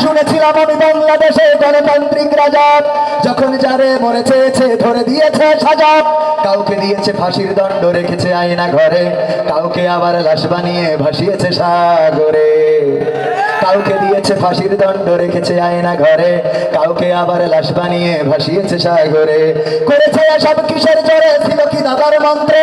শুনেছিলাম আমি বাংলাদেশে গণতান্ত্রিক রাজা। যখন যারে মনে চেয়েছে, ধরে দিয়েছে সাজা। কাউকে দিয়েছে ফাঁসির দণ্ড, রেখেছে আয়না ঘরে। কাউকে আবার লাশ বানিয়ে ভাসিয়েছে সাগরে। কাউকে দিয়েছে ফাঁসির দণ্ড, রেখেছে আয়না ঘরে। কাউকে আবার লাশ বানিয়ে ভাসিয়েছে সাগরে। করেছে সব কিসের জোরে, ছিল কি দাদার মন্ত্রে?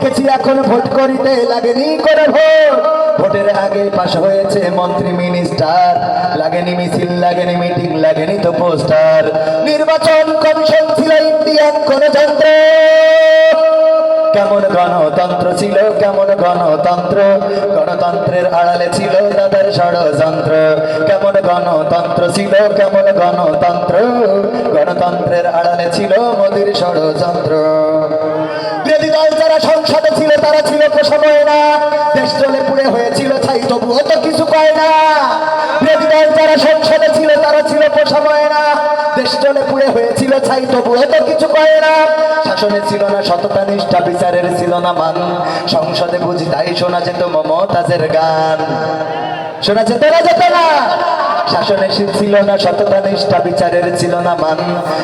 দেখেছি এখন ভোট করিতে লাগেনি করে ভোট। ভোটের আগে পাশ হয়েছে মন্ত্রী, মিনিস্টার। লাগেনি মিছিল, লাগেনি মিটিং, লাগেনি তো পোস্টার। নির্বাচন কমিশন ছিল ইন্ডিয়ান গণতন্ত্র। কেমন গণতন্ত্র ছিল, কেমন গণতন্ত্র? গণতন্ত্রের আড়ালে ছিল তাদের ষড়যন্ত্র। কেমন গণতন্ত্র ছিল, কেমন গণতন্ত্র? গণতন্ত্রের আড়ালে ছিল মোদির ষড়যন্ত্র। সংসদে ছিল, তারা ছিল তো সময় না। দেশ চলে পুড়ে হয়েছিল ছাই, তবুও তো কিছু কয় না। দল যারা সংসদে ছিল, তারা ছিল তো সময় না। দেশ চলে পুড়ে হয়েছিল ছাই, তবুও তো কিছু কয় না। শাসনে ছিল না সততা, নিষ্ঠা, বিচারের ছিল না মান। সংসদে বুঝি তাই শোনা যেত মমতাজের গান। শোনা যেত না যেত না। শাসনে ছিল না, সততা নিষ্ঠা, বিচারের ছিল না মান।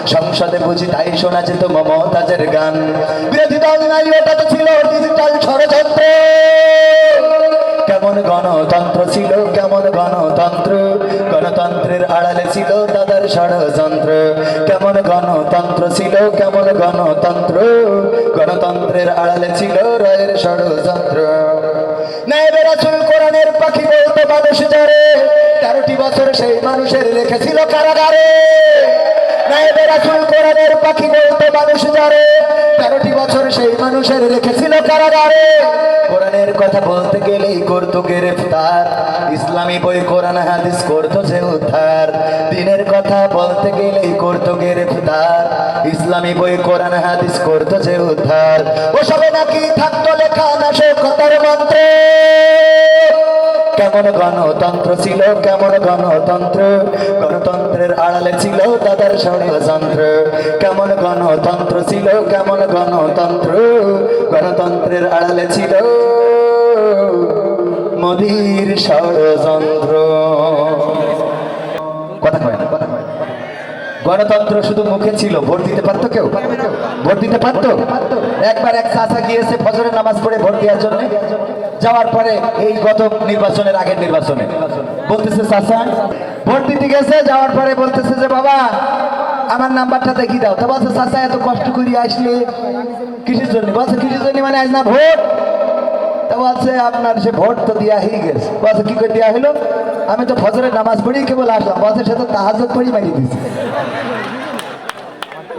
সংসদে বুঝি তাই শোনা যেত মমতাজের গান। বিরোধী দল নাই, ওটা তো ছিল ডিজিটাল ষড়যন্ত্র। কেমন গণতন্ত্র ছিল, কেমন গণতন্ত্র। গণতন্ত্রের আড়ালে ছিল দাদার ষড়যন্ত্র। কেমন গণতন্ত্র ছিল, কেমন গণতন্ত্র। গণতন্ত্রের আড়ালে ছিল রয়ের ষড়যন্ত্র। নাইবে রাসুল কোরআনের পাখি বলতে মানুষ মানুষ যারে তেরোটি বছর সেই মানুষের রেখেছিল কারাগারে। কোরআনের কথা বলতে গেলেই করতো গ্রেফতার, ইসলামী বই, কোরআন, হাদিস করতো যে উদ্ধার। দিনের কথা বলতে গেলেই করতো গ্রেফতার, ইসলামী বই, কোরআন, হাদিস করতো যে উদ্ধার। নাকি থাকতো লেখা নাশকতার মন্ত্রে। কেমন গণতন্ত্র ছিল, কেমন গণতন্ত্র? গণতন্ত্রের আড়ালে ছিল তাদের ষড়যন্ত্র। কেমন গণতন্ত্র ছিল, কেমন গণতন্ত্র? গণতন্ত্রের আড়ালে ছিল মোদির ষড়যন্ত্র। কথা কয় না, কথা গণতন্ত্র শুধু মুখে ছিল, ভোট দিতে পারতো কেউ? ভোট দিতে পারতো? একবার এক চাচা গিয়েছে ফজরের নামাজ পড়ে ভোট দেওয়ার জন্য? যাওয়ার পরে এই গত নির্বাচনের আগের নির্বাচনে। বলতেছে, চাচা, ভোট দিতে গেছে, যাওয়ার পরে বলতেছে যে, বাবা, আমার নাম্বারটা দেখি দাও। তো বলছে, চাচা, এত কষ্ট করে আসলে কিসের জন্য? বলছে, কিসের জন্য মানে আজ না ভোট? তা বলছে, আপনার সে ভোট তো দেওয়া হয়ে গেছে। বলছে, কি করে দেওয়া হলো? আমি তো ফজরের নামাজ পড়ি কেবল আসলাম। বলছে, সে তো তাহাজত পড়ি মারিয়ে দিয়েছে।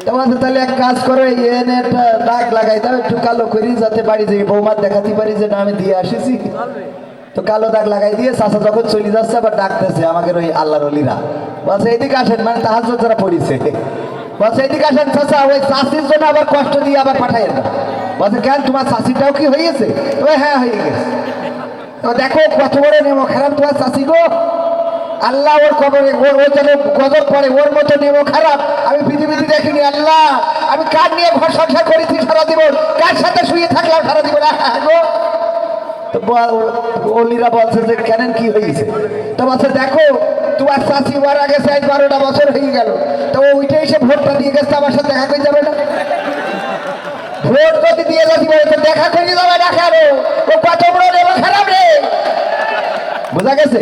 তা বলছে তাহলে এক কাজ করো এনে একটা দাগ লাগাই দাও একটু কালো করি যাতে বাড়ি যাই। বৌমার দেখাতে পারি যে না আমি দিয়ে আসিছি। তো কালো দাগ লাগাই দিয়ে চাষা যখন চলে যাচ্ছে আবার ডাকতেছে আমাকে ওই আল্লাহর অলিরা। বলছে এদিকে আসেন মানে তাহাজত যারা পড়িছে। বলছে এদিকে আসেন চাষা ওই চাষির জন্য আবার কষ্ট দিয়ে আবার পাঠাইয়েন। না বলছে কেন তোমার চাষিটাও কি হয়েছে ওই হ্যাঁ হয়ে গেছে। তো দেখো কত বড় নেমো খারাপ তোমার চাষি গো। আল্লাহ ওর কবরে ওর ওর যেন গজব পড়ে ওর মতো নেমো খারাপ। আমি পৃথিবীতে দেখিনি, আল্লাহ। আমি কার নিয়ে ঘর সংসার করেছি সারা জীবন কার সাথে শুয়ে থাকলাম সারা জীবন অলিরা বলছে যে কেন কি হয়েছে? তো বলছে, দেখো, তোমার চাষি মারা গেছে, আজ বারোটা বছর হয়ে গেল। তো ও উঠে এসে ভোটটা দিয়ে গেছে, আমার সাথে দেখা করে যাবে না। ভোট যদি দিয়ে যাচ্ছি দেখা করে যাবে না কেন? ও কত বড় নেব খারাপ রে। বোঝা গেছে?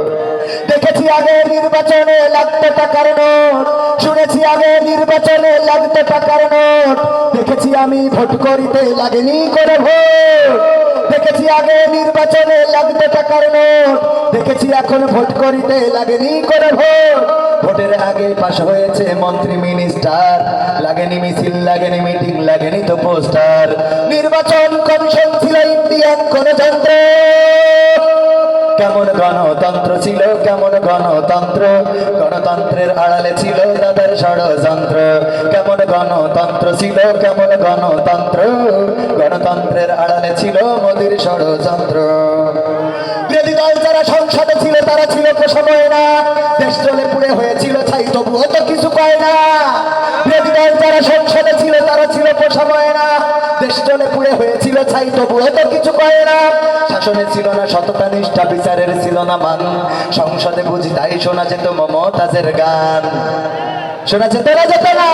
দেখেছি আগে নির্বাচনে লাগতো টাকার নোট। শুনেছি আগে নির্বাচনে লাগতো টাকার নোট। দেখেছি আমি ভোট করিতে লাগেনি করে ভোট। দেখেছি আগে নির্বাচনে লাগতো টাকার নোট। দেখেছি এখন ভোট করিতে লাগেনি করে ভোট। ভোটের আগে পাশ হয়েছে মন্ত্রী, মিনিস্টার। লাগেনি মিছিল, লাগেনি মিটিং, লাগেনি তো পোস্টার। নির্বাচন কমিশন ছিল ইন্ডিয়ান গণতন্ত্র। কেমন গণতন্ত্র ছিল? কেমন গণতন্ত্র? গণতন্ত্রের আড়ালে ছিল তাদের ষড়যন্ত্র। কেমন গণতন্ত্র ছিল? কেমন গণতন্ত্র? গণতন্ত্রের আড়ালে ছিল মোদির ষড়যন্ত্র। বিরোধী দল যারা সংসদে ছিল, তারা ছিল সময় না। দেশ চলে পুড়ে হয়েছিল, ছাই তবুও তো কিছু কয় না। চলে পুড়ে হয়েছিল ছাই তবুও তো কিছু কয় না। শাসনে ছিল না সততা নিষ্ঠা বিচারের ছিল না মান। সংসদে বুঝি তাই শোনা যেত মমতাজের গান। শোনা যেত না যেত না।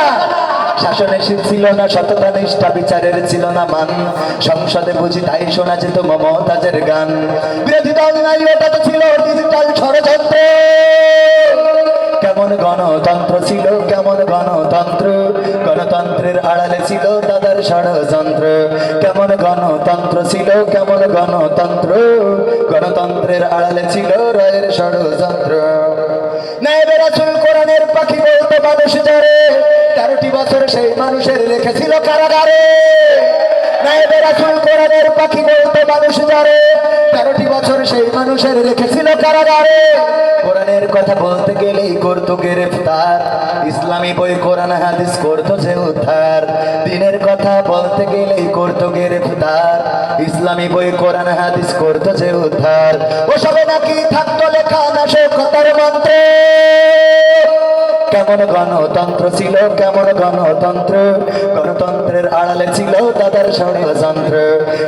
শাসনে ছিল না সততা নিষ্ঠা বিচারের ছিল না মান। সংসদে বুঝি তাই শোনা যেত মমতাজের গান। বিরোধী দল নাই, ওটা তো ছিল ডিজিটাল ষড়যন্ত্র। কেমন গণতন্ত্র ছিল, কেমন গণতন্ত্র? গণতন্ত্রের আড়ালে ছিল দাদার ষড়যন্ত্র। কেমন গণতন্ত্র ছিল, কেমন গণতন্ত্র? গণতন্ত্রের আড়ালে ছিল রয়ের ষড়যন্ত্র। পাখি সেই মানুষের রেখেছিল কারাগারে। নাইবে রাসুল পাখি বলতো মানুষ যারে তেরোটি বছর সেই মানুষের রেখেছিল কারাগারে। কোরআনের কথা বলতে গেলেই করতো গ্রেফতার। ইসলামী বই কোরআন হাদিস করতো যে উদ্ধার। দিনের কথা বলতে গেলেই করতো গ্রেফতার ইসলামী বই, কোরআন, হাদিস করতো যে উদ্ধার ওসবে নাকি থাকতো লেখা না শোকতার মন্ত্রে? কেমন গণতন্ত্র ছিল, কেমন গণতন্ত্র? গণতন্ত্রের আড়ালে ছিল দাদার ষড়যন্ত্র।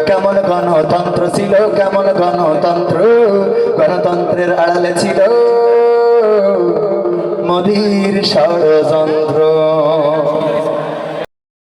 কেমন গণতন্ত্র ছিল, কেমন গণতন্ত্র? গণতন্ত্রের আড়ালে ছিল মোদির ষড়যন্ত্র।